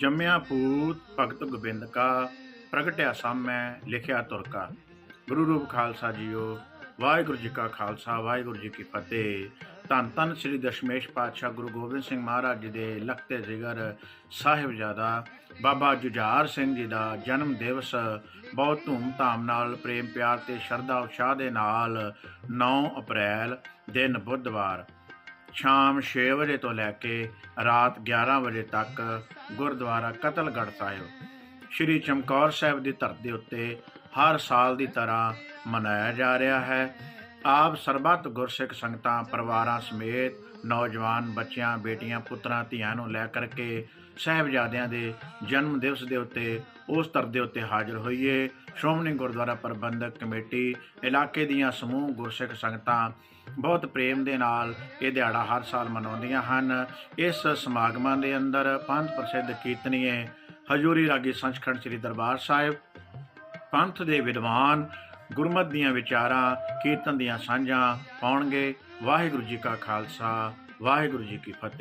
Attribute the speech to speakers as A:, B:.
A: ਜੰਮਿਆ ਪੂਤ ਭਗਤ ਗੋਬਿੰਦ ਕਾ, ਪ੍ਰਗਟਿਆ ਸਾਮੈ, ਲਿਖਿਆ ਤੁਰ ਕਾ। ਗੁਰੂ ਰੂਪ ਖਾਲਸਾ ਜੀਓ, ਵਾਹਿਗੁਰੂ ਜੀ ਕਾ ਖਾਲਸਾ, ਵਾਹਿਗੁਰੂ ਜੀ ਕੀ ਫਤਿਹ। ਧੰਨ ਧੰਨ ਸ੍ਰੀ ਦਸ਼ਮੇਸ਼ ਪਾਤਸ਼ਾਹ ਗੁਰੂ ਗੋਬਿੰਦ ਸਿੰਘ ਮਹਾਰਾਜ ਜੀ ਦੇ ਲਖਤੇ ਜਿਗਰ ਸਾਹਿਬਜ਼ਾਦਾ ਬਾਬਾ ਜੁਝਾਰ ਸਿੰਘ ਜੀ ਦਾ ਜਨਮ ਦਿਵਸ, ਬਹੁਤ ਧੂਮ-ਧਾਮ ਨਾਲ ਪ੍ਰੇਮ ਪਿਆਰ ਤੇ ਸ਼ਰਧਾ ਉਤਸ਼ਾਹ ਦੇ ਨਾਲ 9 ਅਪ੍ਰੈਲ, ਦਿਨ ਬੁੱਧਵਾਰ। ਸ਼ਾਮ 6 ਵਜੇ ਤੋਂ ਲੈ ਕੇ ਰਾਤ 11 ਵਜੇ ਤੱਕ ਗੁਰਦੁਆਰਾ ਕਤਲਗੜ੍ਹ ਸਾਹਿਬ। ਸ਼੍ਰੀ ਚਮਕੌਰ ਸਾਹਿਬ ਦੀ ਧਰਤੀ ਉੱਤੇ ਹਰ ਸਾਲ ਦੀ ਤਰ੍ਹਾਂ ਮਨਾਇਆ ਜਾ ਰਿਹਾ ਹੈ। ਆਪ ਸਰਬੱਤ ਗੁਰਸਿੱਖ ਸੰਗਤਾਂ, ਪਰਿਵਾਰਾਂ ਸਮੇਤ ਨੌਜਵਾਨ ਬੱਚਿਆਂ, ਬੇਟੀਆਂ, ਪੁੱਤਰਾਂ, ਧੀਆਂ ਨੂੰ ਲੈ ਕਰਕੇ ਸਾਹਿਬਜ਼ਾਦਿਆਂ ਦੇ ਜਨਮ ਦਿਵਸ ਦੇ ਉੱਤੇ ਉਸ ਧਰਤੀ ਉੱਤੇ ਹਾਜ਼ਰ ਹੋਈਏ। ਸ਼੍ਰੋਮਣੀ ਗੁਰਦੁਆਰਾ ਪ੍ਰਬੰਧਕ ਕਮੇਟੀ ਇਲਾਕੇ ਦੀਆਂ ਸਮੂਹ ਗੁਰਸਿੱਖ ਸੰਗਤਾਂ ਬਹੁਤ ਪ੍ਰੇਮ ਦੇ ਨਾਲ ਇਹ ਦਿਹਾੜਾ ਹਰ ਸਾਲ ਮਨਾਉਂਦੀਆਂ ਹਨ। ਇਸ ਸਮਾਗਮਾਂ ਦੇ ਅੰਦਰ ਪੰਥ ਪ੍ਰਸਿੱਧ ਕੀਰਤਨੀਏ ਹਜੂਰੀ ਰਾਗੀ ਸੱਚਖੰਡ ਸ੍ਰੀ ਦਰਬਾਰ ਸਾਹਿਬ, ਪੰਥ ਦੇ ਵਿਦਵਾਨ ਗੁਰਮਤ ਦੀਆਂ ਵਿਚਾਰਾਂ, ਕੀਰਤਨ ਦੀਆਂ ਸਾਂਝਾਂ ਪਾਉਣਗੇ। ਵਾਹਿਗੁਰੂ ਜੀ ਕਾ ਖਾਲਸਾ, ਵਾਹਿਗੁਰੂ ਜੀ ਕੀ ਫਤਿਹ।